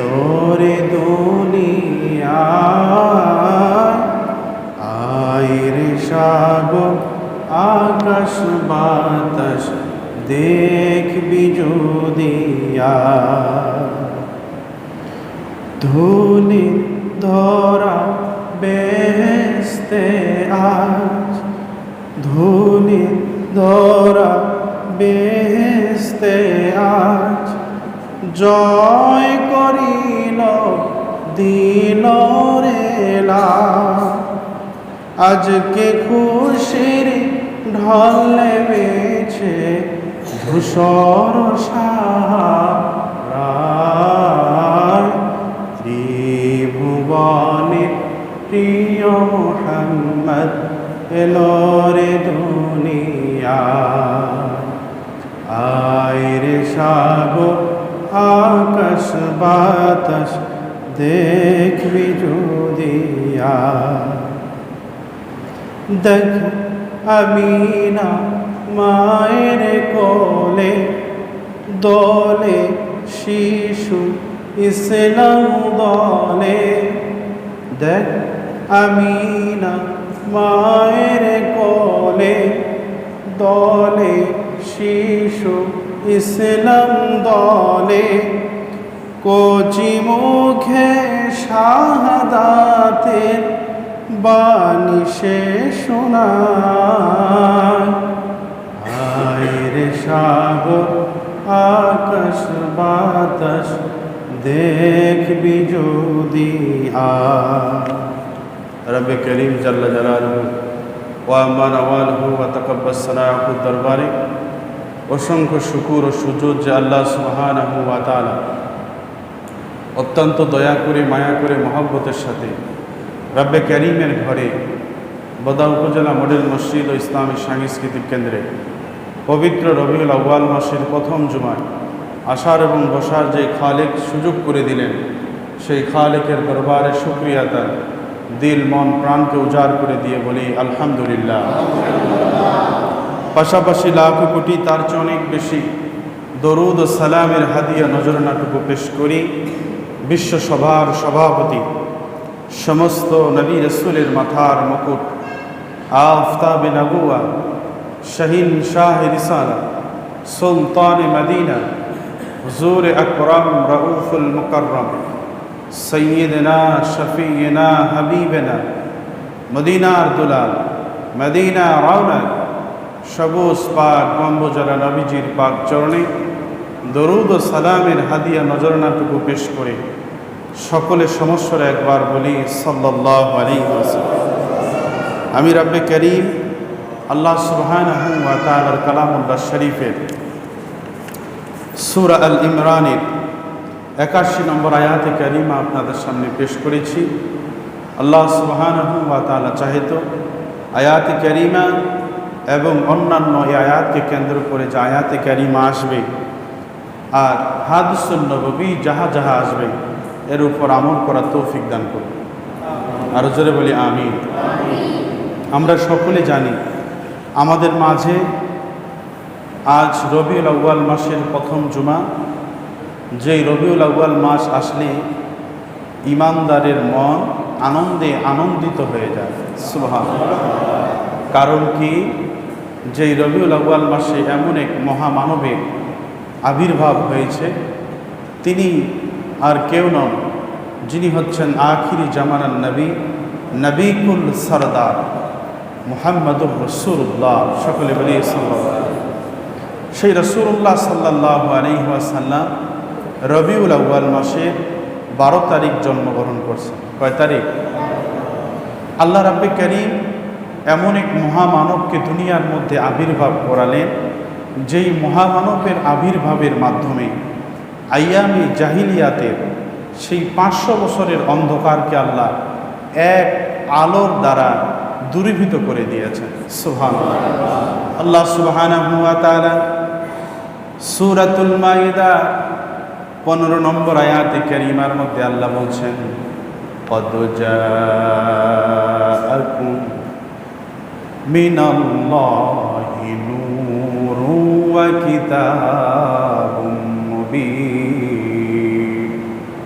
এলো রে দুনিয়া আয়ের সাগর, আকাশ বাতাস, দেখবি যদিয়া। ধুলি ধরা বেহেস্তে আজ, ধুলি ধরা বেহেস্তে আজ, জয় আজকে খুশির ঢলে বেছে ধূসর সাহারায়। ত্রিভুবনের প্রিয় মোহাম্মদ, এলো রে দুনিয়া। আয়ের সাগর আকাশ বাতাস, দেখবি যদিয়া। দেখ আমিনা মায়ের কোলে, দলে শিশু ইসলাম দলে দেখ আমিনা মায়ের কোলে, দলে শিশু ইসলাম দলে কচি মুখে শাহাদাতের সে শোনায়। আয়ের সাগর, আকাশ, বাতাস, দেখবি যদি রবে করিম জাল্লা জালালহু ওয়ামান আওয়ালহু ওয়া তাকাব্বাস সালাহু দরবারে অসংখ্য শুকুর ও সুযোগ যে আল্লাহ সুবহানাহু ওয়া অত্যন্ত দয়া করে, মায়া করে, মহব্বতের সাথে রব্বে করিমের ঘরে বদা উপজেলা মডেল মসজিদ ও ইসলামী সাংস্কৃতিক কেন্দ্রে পবিত্র রবিউল আউ্বাল মাসের প্রথম জুমায় আসার এবং বসার যে খালেক সুযোগ করে দিলেন, সেই খালেকের দরবারে শুক্রিয়া তার দিল, মন, প্রাণকে উজাড় করে দিয়ে বলি, আলহামদুলিল্লাহ। পাশাপাশি লাখ কোটি তার চেয়ে অনেক বেশি দরুদ ও সালামের হাদিয়া নজরানাটুকু পেশ করি বিশ্বসভার সভাপতি সমস্ত নবী রসুলের মাথার মুকুট। আফতাব নবুয়া, শাহিন শাহ রিসালা, সুলতান মদিনা, হুজুর আকরম রউফুল মুকরম সৈয়দনা শফিয়না হাবিবনা, মদিনার দুলাল, মদিনা রওনক সবুজ পাক গম্বজলা নবীজির পাক চরণে দরুদ সালামের হাদিয়া নজরানাটুকু পেশ করে। সকলে সমস্যার একবার বলি সাল্লাহ আমি রাব্বে করিম আল্লাহ সুবহান তালার শরীফের সুরা আল ইমরানের একাশি নম্বর আয়াতে করিমা আপনাদের সামনে পেশ করেছি। আল্লাহ সুবহান চাহিত আয়াতে করিমা এবং অন্যান্য এই আয়াতকে কেন্দ্র করে যে আয়াতে ক্যারিমা আসবে, আর হাদসুল নবী যাহা যাহা আসবে এর উপর আমল করার তৌফিক দান করবে আরও জোরে বলি আমি আমরা সকলে জানি, আমাদের মাঝে আজ রবিউল আউ্য়াল মাসের প্রথম জুমা। যেই রবিউল আউ্য়াল মাস আসলে ইমানদারের মন আনন্দে আনন্দিত হয়ে যায়। সুবহান কারণ কি? যেই রবিউল আউ্য়াল মাসে এমন এক মহামানবের আবির্ভাব হয়েছে, তিনি আর কেউ নন, যিনি হচ্ছেন আখিরি জামানার নবী, নবীকুল সরদার মোহাম্মদুর রসুল্লাহ সকলে বলি সেই রসুল্লাহ সাল্লাহ আলহিহাসাল্লাম রবিউল আউ্য়াল মাসের বারো তারিখ জন্মগ্রহণ করছেন। কয় তারিখ? আল্লাহ রাব্বে করিম এমন এক মহামানবকে দুনিয়ার মধ্যে আবির্ভাব করালেন, যেই মহামানবের আবির্ভাবের মাধ্যমে আয়ামি জাহিলিয়াতের সেই পাঁচশো বছরের অন্ধকারকে আল্লাহ এক আলোর দ্বারা দূরীভূত করে দিয়েছেন সুহান আল্লাহ সুবহান সুরাতুল মাইদা পনেরো নম্বর আয়াতে ক্যারিমার মধ্যে আল্লাহ বলছেন قد جاءكم من الله نور وكتاب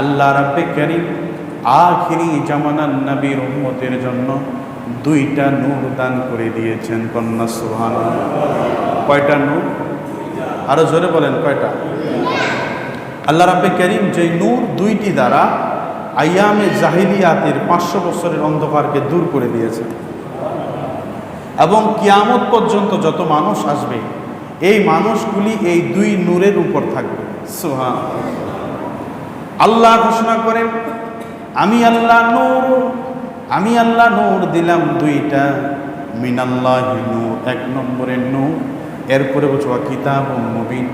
আল্লাহ রাব্বে কারীম আখিরি জামানার নবীর উম্মতের জন্য দুইটা নূর দান করে দিয়েছেন কন্যা সুবহান কয়টা নূর? আরও জোরে বলেন, কয়টা? আল্লাহ রাব্বে করিম যে নূর দুইটি দ্বারা আয়ামে জাহিলিয়াতের পাঁচশো বছরের অন্ধকারকে দূর করে দিয়েছেন এবং কিয়ামত পর্যন্ত যত মানুষ আসবে, এই মানুষগুলি এই দুই নূরের উপর থাকবে। সুহান আল্লাহ ঘোষণা করেন, আমি আল্লাহ নূর, আমি আল্লাহ নূর দিলাম দুইটা। মিনাল্লাহ নূর, এক নম্বরের নূর, এরপরে বলছো কিতাব মুবিন।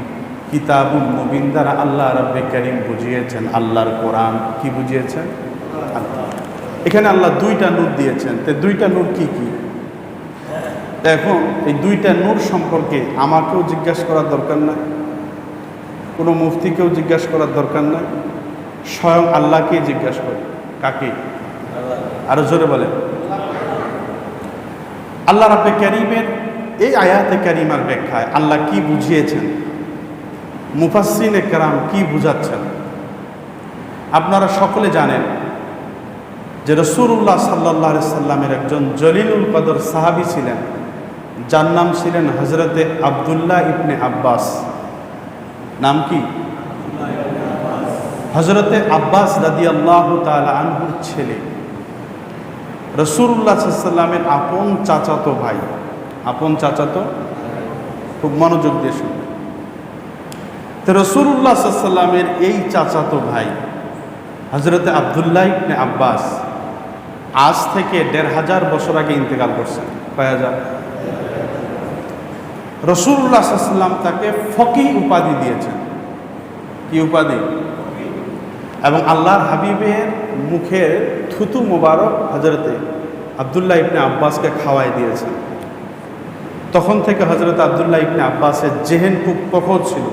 কিতাব মুবিন দ্বারা আল্লাহ রব্বে করিম বুঝিয়েছেন আল্লাহর কোরআন। কি বুঝিয়েছেন? এখানে আল্লাহ দুইটা নূর দিয়েছেন। তো দুইটা নূর কি কি? এখন এই দুইটা নূর সম্পর্কে আমাকেও জিজ্ঞাসা করার দরকার নাই, কোনো মুফতিকেও জিজ্ঞাসা করার দরকার নাই। স্বয়ং আল্লাহকে জিজ্ঞাসা করে। কাকে? আরও জোরে বলে আল্লাহ রাব্বে করিমের এই আয়াতে কারিমার ব্যাখ্যায় আল্লাহ কি বুঝিয়েছেন? মুফাসিন একরাম কি বুঝাচ্ছেন? আপনারা সকলে জানেন যে রসুল্লাহ সাল্লাহ সাল্লামের একজন জলিলুল কদর সাহাবি ছিলেন। যার নাম ছিলেন হজরতে আবদুল্লাহ ইবনে আব্বাস। নাম কি? হজরতে আব্বাস দাদি আল্লাহ আনহুর ছেলে। রসুল্লাহ সাল্লামের আপন চাচাতো ভাই। আপন চাচাতো? খুব মনোযোগ দিয়ে শুনবে তো রসুল্লাহ সাল্লামের এই চাচাতো ভাই হজরতে আবদুল্লাহ ইবনে আব্বাস, আজ থেকে দেড় হাজার বছর আগে ইন্তেকাল করছেন কয় হাজার? রসুল্লাহ সাল্লাম তাকে ফকি উপাধি দিয়েছেন। কি উপাধি? এবং আল্লাহর হাবিবের মুখের থুতু মোবারক হজরতে আবদুল্লাহ ইবনে আব্বাসকে খাওয়াই দিয়েছেন তখন থেকে হজরত আবদুল্লাহ ইবনে আব্বাসের জেহেন খুব প্রখর ছিল।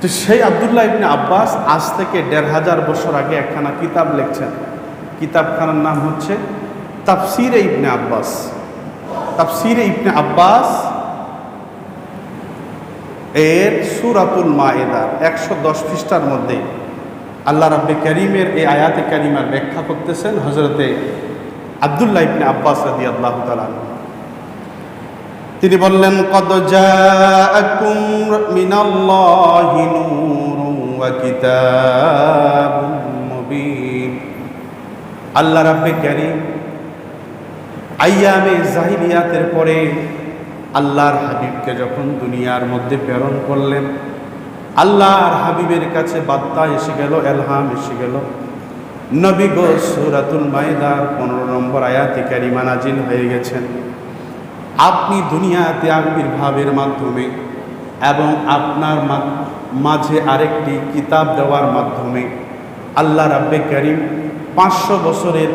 তো সেই আবদুল্লাহ ইবনে আব্বাস আজ থেকে দেড় হাজার বছর আগে একখানা কিতাব লিখছেন। কিতাবখানার নাম হচ্ছে তাফসিরে ইবনে আব্বাস। তাফসিরে ইবনে আব্বাস এর সুরাতুল মায়েদার একশো দশ পৃষ্ঠার মধ্যে আল্লাহ রাব্বে করিমের এই আয়াতে করিমার ব্যাখ্যা করতেছেন হজরতে আবদুল্লাহ ইবনে আব্বাস রাদি আল্লাহ তালা তিনি বললেন, কদ জাআকুম মিনাল্লাহি নূরুন ওয়া কিতাবুম মুবিন। আল্লাহ রাব্বে কারীম, আইয়ামে জাহিলিয়াতের পরে আল্লাহর হাবিবকে যখন দুনিয়ার মধ্যে প্রেরণ করলেন আল্লাহর হাবিবের কাছে বার্তা এসে গেল, এলহাম এসে গেল। নবী গো, সুরাতুল মাইদার পনেরো নম্বর আয়াতি কারিমা নাজিল হয়ে গেছেন। আপনি দুনিয়াতে আবির্ভাবের মাধ্যমে এবং আপনার মাঝে আরেকটি কিতাব দেওয়ার মাধ্যমে আল্লাহ রাব্বে করিম পাঁচশো বছরের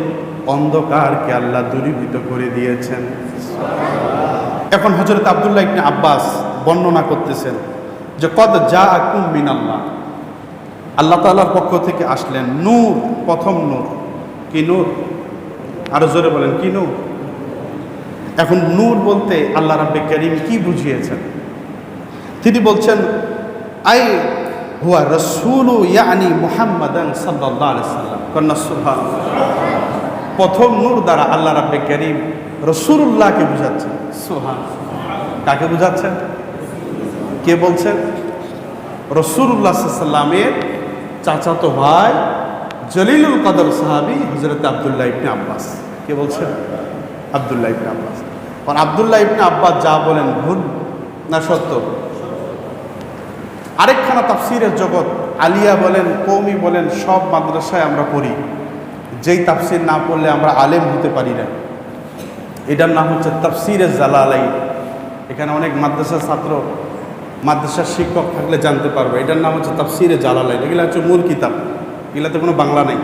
অন্ধকারকে আল্লাহ দূরীভূত করে দিয়েছেন। এখন হজরত আবদুল্লাহ ইবনে আব্বাস বর্ণনা করতেছেন যে কদ যা আকুম মিন আল্লাহ তাল্লাহর পক্ষ থেকে আসলেন নূর, প্রথম নূর। কি নূর? আরও জোরে বলেন, কি নূর? এখন নূর বলতে আল্লাহ রাব্বে করিম কি বুঝিয়েছেন? তিনি বলছেন, আই হুয়া রসুলু ইয়ানি মুহাম্মাদান সাল্লাল্লাহু আলাইহি সাল্লাম। কন্যা সুবহান প্রথম নূর দ্বারা আল্লাহ রাব্বে করিম রসুল্লাহকে বুঝাচ্ছেন। সুহান কাকে বুঝাচ্ছেন? কে বলছেন রসুল্লাহ সাল্লামের চাচাতো ভাই জলিলুল কদর সাহাবি হজরত আবদুল্লাহ ইবনে আব্বাস। কে বলছেন আবদুল্লাহ ইবনে আব্বাস। আর আবদুল্লাহ ইবনে আব্বাস যা বলেন ভুল না সত্য? আরেকখানা তাফসিরের জগৎ, আলিয়া বলেন কৌমি বলেন, সব মাদ্রাসায় আমরা পড়ি। যেই তাফসির না পড়লে আমরা আলেম হতে পারি না। এটার নাম হচ্ছে তাফসিরের জালালাই এখানে অনেক মাদ্রাসার ছাত্র মাদ্রাসার শিক্ষক থাকলে জানতে পারবে। এটার নাম হচ্ছে তাফসিরে জালালাইন। এগুলো হচ্ছে মূল কিতাব। এগুলাতে কোনো বাংলা নেই।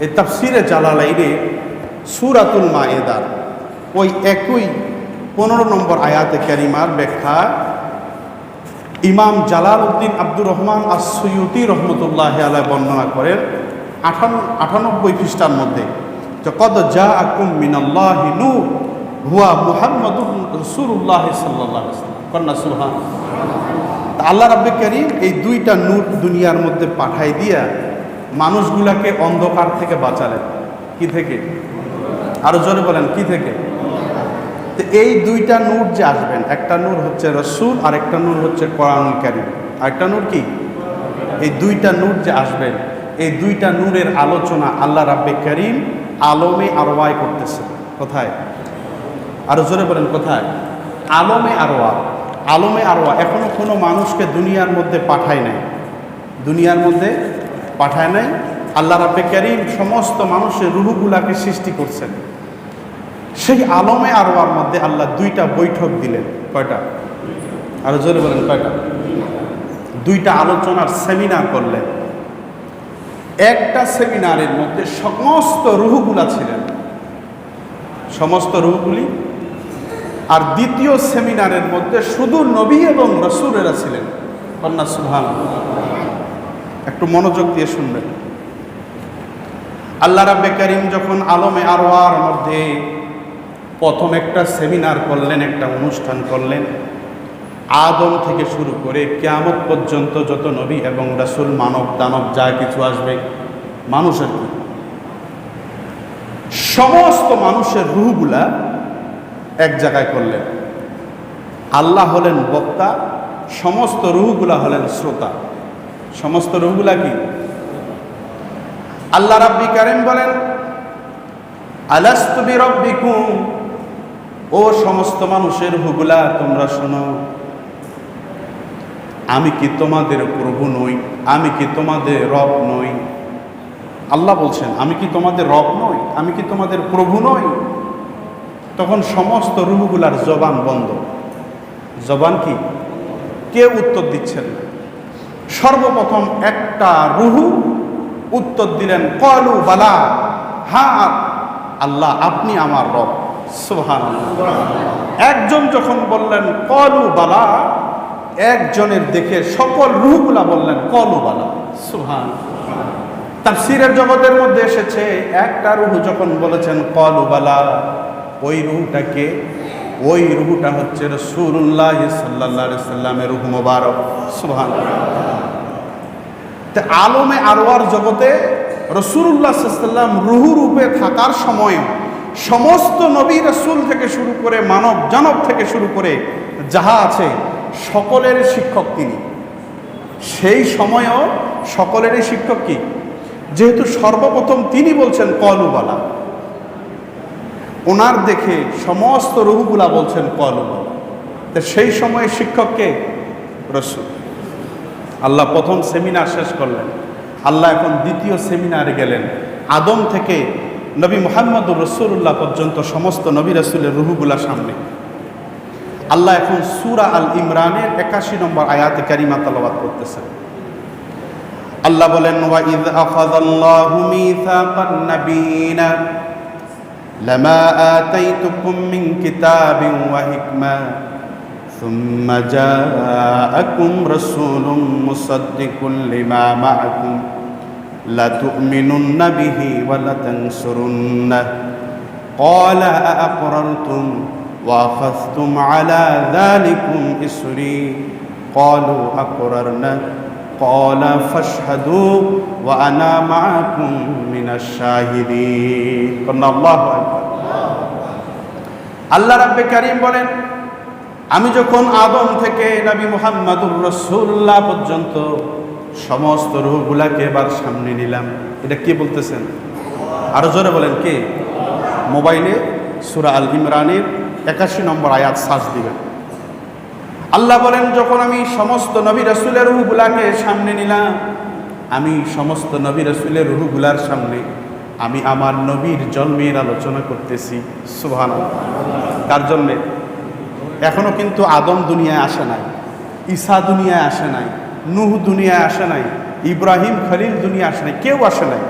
এই তাফসিরে জালালাইনে সুরাতুল মায়েদার ওই একই পনেরো নম্বর আয়াতে ক্যারিমার ব্যাখ্যা ইমাম জালাল উদ্দিন আব্দুর রহমান আর আসুয়ুতি রহমতুল্লাহ আলাই বর্ণনা করেন আঠান, আটানব্বই খ্রিস্টার মধ্যে। কদ যা আকুম মিনাল্লাহ নু হুয়া মুহাম্মদ রসুল্লাহ সাল্লাহ কন্যা সুহান আল্লাহ রাব্বে করিম এই দুইটা নূর দুনিয়ার মধ্যে পাঠাই দিয়া মানুষগুলাকে অন্ধকার থেকে বাঁচালেন। কি থেকে? আরও জোরে বলেন, কি থেকে? তো এই দুইটা নূর যে আসবেন, একটা নূর হচ্ছে রসুল আর একটা নূর হচ্ছে কোরআন কারিম। আরেকটা নূর কি? এই দুইটা নূর যে আসবেন এই দুইটা নূরের আলোচনা আল্লাহ রাব্বে করিম আলমে আরওয়ায় করতেছে। কোথায়? আরও জোরে বলেন, কোথায়? আলমে আরওয়া। আলমে আরওয়া এখনও কোনো মানুষকে দুনিয়ার মধ্যে পাঠায় নাই। দুনিয়ার মধ্যে পাঠায় নাই। আল্লাহ রাব্বে করিম সমস্ত মানুষের রুহুগুলাকে সৃষ্টি করছেন। সেই আলমে আরওয়ার মধ্যে আল্লাহ দুইটা বৈঠক দিলেন। কয়টা? আরও জোরে বলেন, কয়টা? দুইটা আলোচনার সেমিনার করলেন। একটা সেমিনারের মধ্যে সমস্ত রুহুগুলা ছিলেন। সমস্ত রুহুগুলি আর দ্বিতীয় সেমিনারের মধ্যে শুধু নবী এবং রসুরেরা ছিলেন। কন্যা সুহান একটু মনোযোগ দিয়ে শুনবেন। আল্লাহ রাব্বে করিম যখন আলমে আরওয়ার মধ্যে প্রথম একটা সেমিনার করলেন, একটা অনুষ্ঠান করলেন, আদম থেকে শুরু করে কেয়ামত পর্যন্ত যত নবী এবং রাসুল, মানব, দানব, যা কিছু আসবে, মানুষের সমস্ত মানুষের রুহগুলা এক জায়গায় করলেন। আল্লাহ হলেন বক্তা, সমস্ত রুহগুলা হলেন শ্রোতা। সমস্ত রুহগুলা কি? আল্লাহ রাব্বি কারিম বলেন, আলাস্তু বিরব্বিকুম? ও সমস্ত মানুষের হুগুলা তোমরা শোনো, আমি কি তোমাদের প্রভু নই? আমি কি তোমাদের রব নই? আল্লাহ বলছেন, আমি কি তোমাদের রব নই? আমি কি তোমাদের প্রভু নই? তখন সমস্ত রুহুগুলার জবান বন্ধ। জবান কি? কেউ উত্তর দিচ্ছেন সর্বপ্রথম একটা রুহু উত্তর দিলেন, কলু বালা হ্যাঁ আল্লাহ, আপনি আমার রব। সোহান একজন যখন বললেন, কলু বালা, একজনের দেখে সকল রুহগুলা বললেন, কলু বালা সোহান তার সিরের জগতের মধ্যে এসেছে, একটা রুহু যখন বলেছেন, কলু বালা ওই রুহুটাকে, ওই রুহুটা হচ্ছে রসুল্লাহ সাল্লাহ সাল্লামের রুহু মোবারক। সুহান তা আলমে আরোয়ার জগতে রসুল্লাহ সাল্লাম রুহু রূপে থাকার সময় সমস্ত নবী রসুল থেকে শুরু করে মানব জানব থেকে শুরু করে যাহা আছে, সকলের শিক্ষক তিনি। সেই সময়ও সকলেরই শিক্ষক কি? যেহেতু সর্বপ্রথম তিনি বলছেন কলুবালা ওনার দেখে সমস্ত রুহুগুলা বলছেন তা সেই সময়ে শিক্ষককে রসুল। আল্লাহ প্রথম সেমিনার শেষ করলেন। আল্লাহ এখন দ্বিতীয় সেমিনারে গেলেন। আদম থেকে নবী মোহাম্মদুর রসুল্লাহ পর্যন্ত সমস্ত নবী রসুলের রুহুগুলা সামনে। আল্লাহ এখন সুরা আল ইমরানের একাশি নম্বর আয়াতে কারিমা তালাবাদ করতেছেন। আল্লাহ বলেন لما آتيتكم من كتاب وحكمة ثم جاءكم رسول مصدق لما معكم لتؤمنن به ولتنصرنه. قال أأقررتم وأخذتم على ذلكم إسري؟ قالوا أقررنا. قال فاشهدوا وأنا معكم من الشاهدين قلنا الله أكبر আল্লাহ রাব্বে কারিম বলেন আমি যখন আদম থেকে নবী মুহাম্মাদুর রসুল্লাহ পর্যন্ত সমস্ত রুহগুলাকে এবার সামনে নিলাম এটা কে বলতেছেন আরো জোরে বলেন কে মোবাইলে সুরা আল ইমরানের একাশি নম্বর আয়াত সার্চ দিবেন আল্লাহ বলেন, যখন আমি সমস্ত নবী রসুলের রুহগুলাকে সামনে নিলাম, আমি সমস্ত নবী রসুলের রুহগুলার সামনে আমি আমার নবীর জন্মের আলোচনা করতেছি। সুহান তার জন্যে? এখনও কিন্তু আদম দুনিয়ায় আসে নাই, ঈসা দুনিয়ায় আসে নাই, নুহ দুনিয়ায় আসে নাই, ইব্রাহিম খলিল দুনিয়া আসে নাই, কেউ আসে নাই।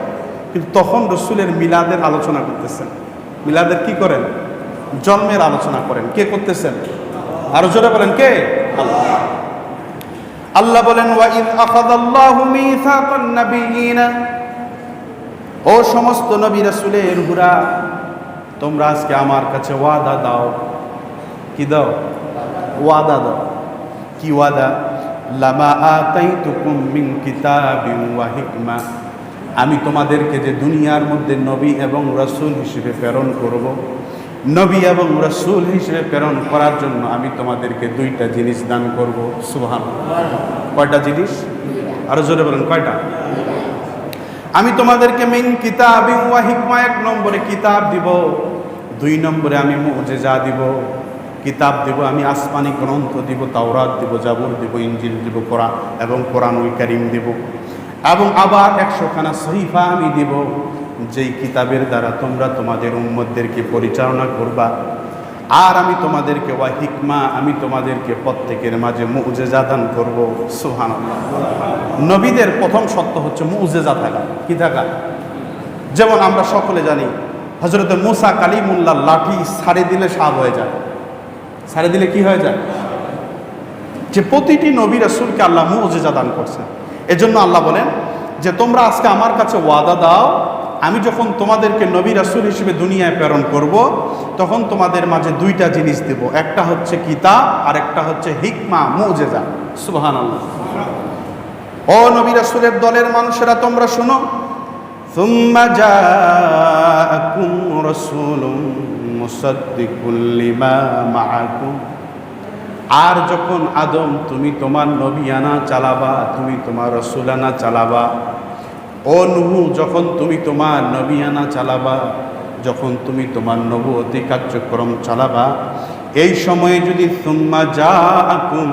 কিন্তু তখন রসুলের মিলাদের আলোচনা করতেছেন। মিলাদের কি করেন? জন্মের আলোচনা করেন। কে করতেছেন? আরও জোরে বলেন কে? আল্লাহ। আল্লাহ বলেন ওয়াইদ আখাযাল্লাহু মিসাকান নাবিয়িনা। ও সমস্ত নবী রাসূলের হুরা, তোমরা আজকে আমার কাছে ওয়াদা দাও। কি দাও? ওয়াদা দাও। কি ওয়াদা? লামা আতাইতুকুম মিন কিতাবিন ওয়া হিকমা। আমি তোমাদেরকে যে দুনিয়ার মধ্যে নবী এবং রসুল হিসেবে প্রেরণ করব নবী এবং রসুল হিসেবে প্রেরণ করার জন্য আমি তোমাদেরকে দুইটা জিনিস দান করব। সুবহান কয়টা জিনিস? আরও জোরে বলেন, কয়টা? আমি তোমাদেরকে মিন কিতাব হিকমা, এক নম্বরে কিতাব দিব, দুই নম্বরে আমি মুজেজা দিব, কিতাব দিব, আমি আসমানি গ্রন্থ দিব, তাওরাত দিব, জাবুর দিব ইঞ্জিল দিব, কোরআন এবং কোরআনুল কারিম দিব এবং আবার একশোখানা সহিফা আমি দিব। যেই কিতাবের দ্বারা তোমরা তোমাদের উম্মতদেরকে পরিচালনা করবা, আর আমি তোমাদেরকে ওয়া হিকমা, আমি তোমাদেরকে প্রত্যেকের মাঝে মুজেজা দান করব সুহান নবীদের প্রথম সত্য হচ্ছে মুজেজা থাকা, কি থাকা? যেমন আমরা সকলে জানি হজরত মুসা কালিমুল্লাহ লাঠি সারে দিলে সাপ হয়ে যায়। সারে দিলে কি হয়ে যায়? যে প্রতিটি নবী রসুলকে আল্লাহ মুজেজা দান করছে এজন্য আল্লাহ বলেন যে তোমরা আজকে আমার কাছে ওয়াদা দাও আমি যখন তোমাদেরকে নবী রাসুল হিসেবে দুনিয়ায় প্রেরণ করব তখন তোমাদের মাঝে দুইটা জিনিস দেব একটা হচ্ছে কিতাব আর একটা হচ্ছে হিকমা মুজেজা সুবহান ও নবী রাসুলের দলের মানুষেরা তোমরা শোনো ثم جاءكم رسول مصدق لما معكم আর যখন আদম তুমি তোমার নবিয়ানা চালাবা তুমি তোমার রসুলানা চালাবা ও নুহু, যখন তুমি তোমার নবিয়ানা চালাবা, যখন তুমি তোমার নবতী কার্যক্রম চালাবা, এই সময়ে যদি তুম্মা যা আকুম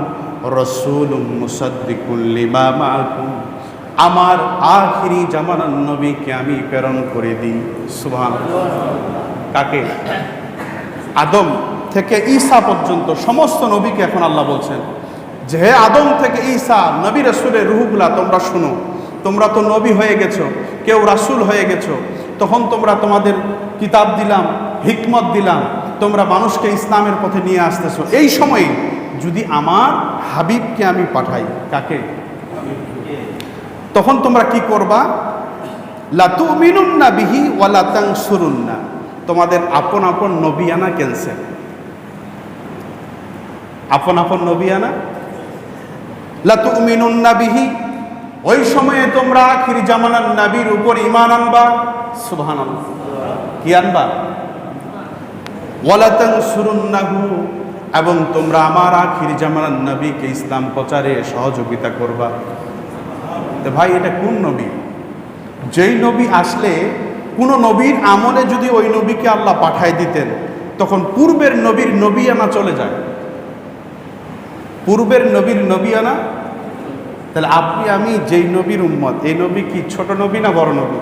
রসুল মুসাদ্দিকুল্লিমা মাকুম আমার আখিরি জামানার নবীকে আমি প্রেরণ করে দিই। সুভান কাকে? আদম থেকে ঈসা পর্যন্ত সমস্ত নবীকে এখন আল্লাহ বলছেন, যে আদম থেকে ঈসা, নবী রসুলের রুহগুলা তোমরা শুনো। তোমরা তো নবী হয়ে গেছো, কেউ রাসুল হয়ে গেছো, তখন তোমরা তোমাদের কিতাব দিলাম, হিকমত দিলাম, তোমরা মানুষকে ইসলামের পথে নিয়ে আসতেছো। এই সময়ে যদি আমার হাবিবকে আমি পাঠাই, কাকে? তখন তোমরা কি করবা? লাতু মিনুন্না বিহি ওয়ালাতাং সুরুন্না তোমাদের আপন আপন নবিয়ানা ক্যান্সেল আপন আপন নবিয়ানা লাতু মিনুন্না বিহি ওই সময়ে তোমরা আখির জামানার নাবির উপর ইমান আনবা। সুবহান কি আনবা? ওয়ালাতাং সুরুন্নাহু এবং তোমরা আমার আখির জামানার নবীকে ইসলাম প্রচারে সহযোগিতা করবা। তো ভাই, এটা কোন নবী? যেই নবী আসলে কোন নবীর আমলে যদি ওই নবীকে আল্লাহ পাঠায় দিতেন, তখন পূর্বের নবীর নবিয়ানা চলে যায়। পূর্বের নবীর নবিয়ানা তাহলে আপনি, আমি, যেই নবীর উম্মত, এই নবী কি ছোট নবী না বড় নবী?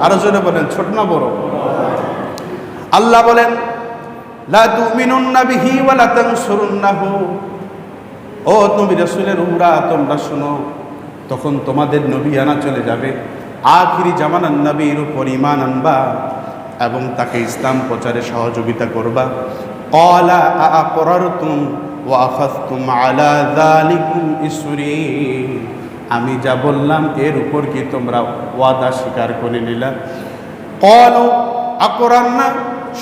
আরও জনে বলেন, ছোট না বড়? আল্লাহ বলেন ও নবী রাসূলের উমরা, তোমরা শুনো, তখন তোমাদের নবী আনা চলে যাবে। আখিরি জামানার নবীর উপর ইমান আনবা এবং তাকে ইসলাম প্রচারে সহযোগিতা করবা। কলা আকরারতুম ওয়া আখাযতুম আলা যালিকুম ইসরি। আমি যা বললাম, এর উপর কি তোমরা ওয়াদা স্বীকার করে নিলা? কলু আকরান্না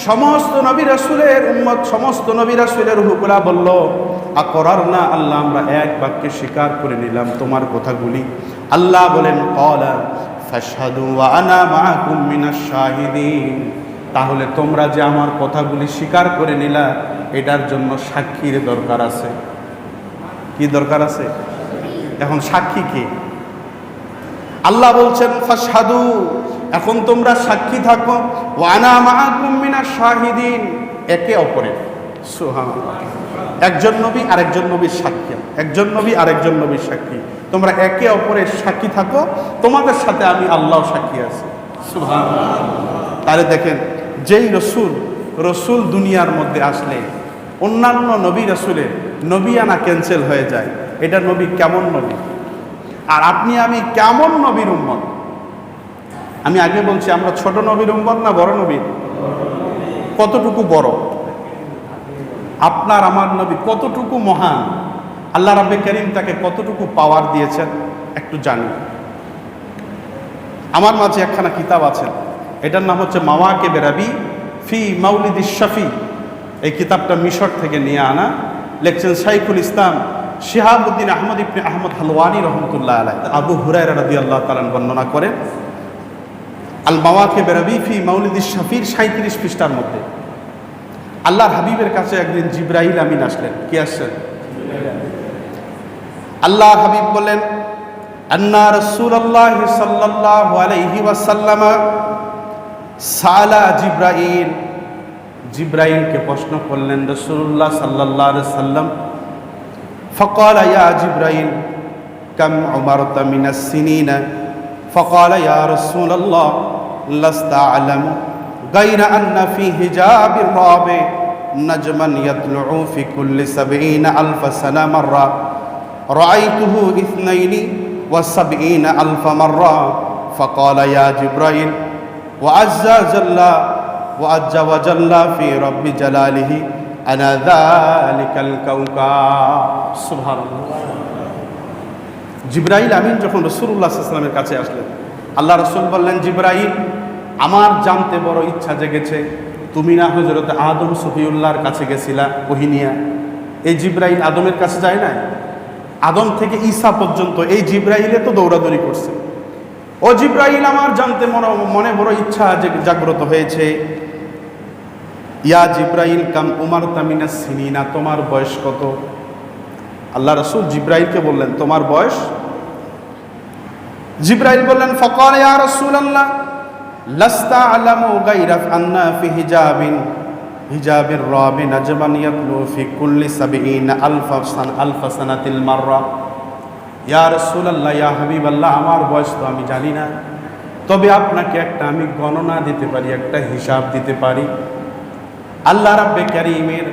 সমস্ত নবী রাসূলের উম্মত, সমস্ত নবী রাসূলের হুকুলা বলল আকরার না আল্লাহ আমরা এক বাক্যে স্বীকার করে নিলাম তোমার কথাগুলি। আল্লাহ বলেন কলা ওয়া আনা মাআকুম মিনাশ শাহিদিন। তাহলে তোমরা যে আমার কথাগুলি স্বীকার করে নিলা এটার জন্য সাক্ষীর দরকার আছে। কি দরকার আছে? এখন সাক্ষী কে? আল্লাহ বলছেন ফাসাদু এখন তোমরা সাক্ষী থাকো। ওয়ানা মাহাকুম মিনাশ শাহিদিন। একে অপরের। একজন নবী, আরেকজন নবীর সাক্ষী। একজন নবী, আরেকজন নবীর সাক্ষী। তোমরা একে অপরের সাক্ষী থাকো। তোমাদের সাথে আমি আল্লাহ সাক্ষী আছি। তাহলে দেখেন, যেই রসুল রসুল দুনিয়ার মধ্যে আসলে অন্যান্য নবী রসুলের নবী আনা ক্যান্সেল হয়ে যায়। এটা নবী কেমন নবী? আর আপনি, আমি কেমন নবীর উম্মত? আমি আগে বলছি, আমরা ছোট নবীর উম্মত না বড় নবীর? কতটুকু বড়? আপনার, আমার নবী কতটুকু মহান? আল্লাহ রাব্বে করিম তাকে কতটুকু পাওয়ার দিয়েছেন? একটু জানি। আমার মাঝে একখানা কিতাব আছে। এটার নাম হচ্ছে মাওয়াকে বেরাবি ফি মাউলিদি শফি। এই কিতাবটা মিশর থেকে নিয়ে আনা। লেখছেন সাইফুল ইসলাম শিহাবুদ্দিন আহমদ ইবনে আহমদ হালওয়ানি রহমতুল্লাহ আলাই আবু হুরাই রাদি আল্লাহ তালান বর্ণনা করেন, আল মাওয়াকে বেরাবি ফি মাউলিদি শফির সাঁত্রিশ পৃষ্ঠার মধ্যে। আল্লাহর হাবিবের কাছে একদিন জিব্রাহিল আমিন আসলেন। কি আসছেন? আল্লাহর হাবিব বলেন আন্না রসুল্লাহ সাল্লাহ আলাইহি ওয়াসাল্লাম সালা জিব্রাইল জিব্রাইলকে প্রশ্ন করলেন রসুল্লাহ সাল্লাহ সাল্লাম فقال يا جبرائيل كم عمرت من السنين فقال يا رسول الله لست أعلم غير أن في حجاب الرابع نجما يطلع في كل سبعين ألف سنة مرة رأيته اثنين وسبعين ألف مرة فقال يا جبرائيل وعز جل وعز وجل في رب جلاله أنا ذلك الكوكب سبحان الله জিব্রাইল আমিন যখন রসুল্লাহ ইসলামের কাছে আসলেন আল্লাহ রসুল বললেন জিব্রাইল আমার জানতে বড় ইচ্ছা জেগেছে তুমি না হজরত আদম সফিউল্লাহর কাছে গেছিলা ওহিনিয়া এই জিব্রাইল আদমের কাছে যায় না আদম থেকে ঈসা পর্যন্ত এই জিব্রাইলে তো দৌড়াদৌড়ি করছে ও জিব্রাইল আমার জানতে মনে বড় ইচ্ছা যে জাগ্রত হয়েছে। ইয়া জিব্রাইল কাম উমার তামিনা সিনিনা, তোমার বয়স কত? আল্লাহ রসুল জিব্রাইলকে বললেন, তোমার বয়স? জিব্রাইল বললেন ফকর ইয়া রসুল আল্লাহ লাস্তা আলামু গাইরাফ আন্না ফি হিজাবিন, হিজাবির রাবি নাজমান ইয়াতলু ফি কুল্লি সাবিইন আলফা সান আলফা সানাতিল মাররা। ইয়া রসুল আল্লাহ ইয়া হাবিব আল্লাহ আমার বয়স তো আমি জানি না। তবে আপনাকে একটা আমি গণনা দিতে পারি, একটা হিসাব দিতে পারি। আল্লাহ রাব্বে ক্যারিমের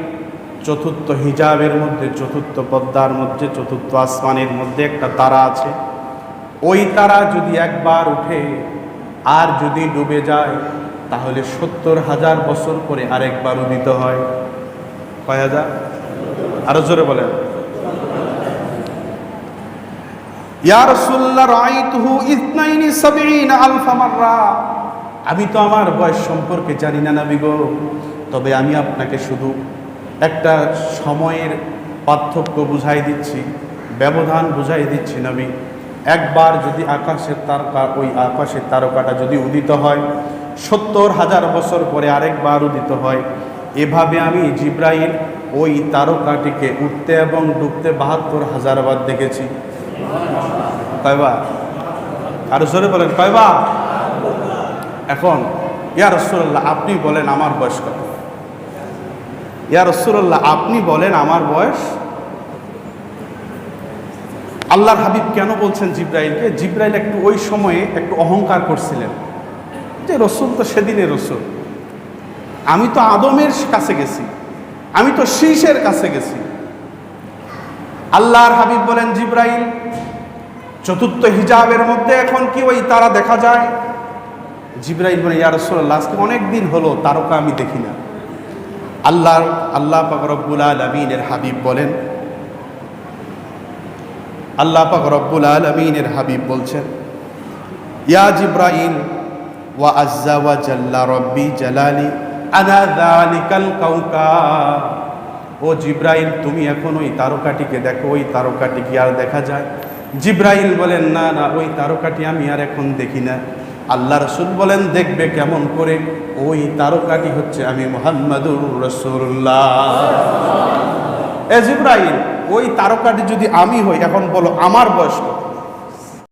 চতুর্থ হিজাবের মধ্যে, চতুর্থ পদ্মার মধ্যে, চতুর্থ আসমানের মধ্যে একটা তারা আছে। ওই তারা যদি একবার উঠে আর যদি ডুবে যায়, তাহলে সত্তর হাজার বছর পরে আরেকবার উদিত হয়। কয় হাজার? আরও জোরে বলেন ইয়া রাসূলুল্লাহ রাআইতুহু ইসনাইনি সাবঈনা আলফা মাররা আমি তো আমার বয়স সম্পর্কে জানি না নবী গো, তবে আমি আপনাকে শুধু একটা সময়ের পার্থক্য বুঝাই দিচ্ছি, ব্যবধান বুঝাই দিচ্ছি নবী। একবার যদি আকাশের তারকা, ওই আকাশের তারকাটা যদি উদিত হয়, সত্তর হাজার বছর পরে আরেকবার উদিত হয়, এভাবে আমি জিব্রাইল ওই তারকাটিকে উঠতে এবং ডুবতে বাহাত্তর হাজার বার দেখেছি। কয়বার? আরও জোরে বলেন, কয়বার? এখন, ইয়া রসুল্লাহ আপনি বলেন আমার বয়স কত? ইয়া রসুল্লাহ আপনি বলেন আমার বয়স? আল্লাহর হাবিব কেন বলছেন জিব্রাইলকে? জিব্রাইল একটু ওই সময়ে একটু অহংকার করছিলেন। যে রসুল তো সেদিনে রসুল। আমি তো আদমের কাছে গেছি। আমি তো শীষের কাছে গেছি। আল্লাহর হাবিব বলেন, জিব্রাইল চতুর্থ হিজাবের মধ্যে এখন কি ওই তারা দেখা যায়? জিব্রাইল বলে, ইয়া অনেক দিন হলো তারকা আমি দেখি না। আল্লাহ আল্লাহ পাক রব্বুল আলমিনের হাবিব বলেন, আল্লাহ পাক রব্বুল আলমিনের হাবিব বলছেন, ইয়া জিব্রাইল, ওয়া আজ্জা ওয়া জাল্লা রব্বি জালালি, আনা যালিকাল কাউকাব ও জিব্রাইল, তুমি এখন ওই তারকাটিকে দেখো, ওই তারকাটি কি আর দেখা যায়? জিব্রাইল বলেন, না না, ওই তারকাটি আমি আর এখন দেখি না। আল্লাহ রসুল বলেন, দেখবে কেমন করে? ওই তারকাটি হচ্ছে আমি মোহাম্মদুর রসুল্লাহ এ জিব্রাইল, ওই তারকাটি যদি আমি হই, এখন বলো আমার বয়স